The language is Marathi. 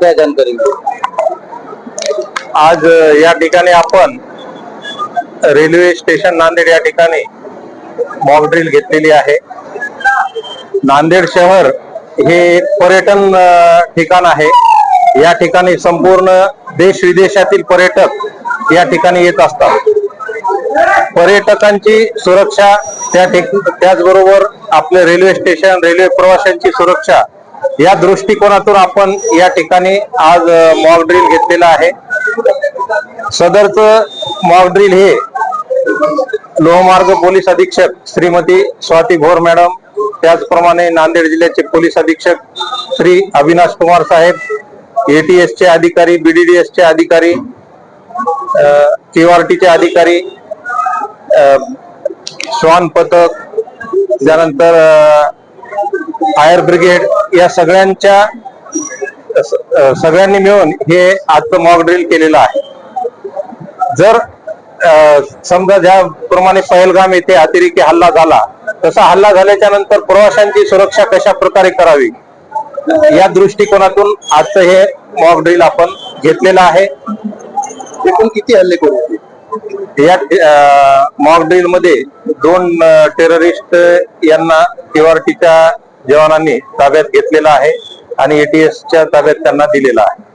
क्या जानकारी? आज या ठिकाणी आपण रेल्वे स्टेशन नांदेड या ठिकाणी मॉक ड्रिल घेतलेली आहे. नांदेड शहर हे पर्यटन ठिकाण आहे. या ठिकाणी संपूर्ण देश विदेशातील पर्यटक या ठिकाणी येत असतात. पर्यटकांची सुरक्षा त्या ठिक त्याचबरोबर आपले रेल्वे स्टेशन रेल्वे प्रवाशांची सुरक्षा या दृष्टिकोनातून आपण या ठिकाणी आज मॉक ड्रिल घेतलेला आहे. सदरचं मॉक ड्रिल हे लोहमार्ग पोलीस अधीक्षक श्रीमती स्वाती भोर मॅडम त्याचप्रमाणे नांदेड जिल्ह्याचे पोलीस अधीक्षक श्री अविनाश कुमार साहेब एटीएसचे अधिकारी बीडीडीएसचे अधिकारी केआरटी चे अधिकारी श्वान पथक त्यानंतर फायर ब्रिगेड या सगळ्यांच्या सगळ्यांनी मिळून हे आजचं मॉक ड्रिल केलेलं आहे. जर समजा ज्याप्रमाणे पहलगाम येथे अतिरेकी हल्ला झाला तसा हल्ला झाल्याच्यानंतर प्रवाशांची सुरक्षा कशा प्रकारे करावी? या दृष्टिकोनातून आजचं हे मॉक ड्रिल आपण घेतलेलं आहे. एकूण किती हल्ले करू? या मॉक ड्रिलमध्ये दोन टेररिस्ट यांना केवारटीच्या जवानांनी ताब्यात घेतलेला आहे आणि एटीएसच्या ताब्यात त्यांना दिलेला आहे.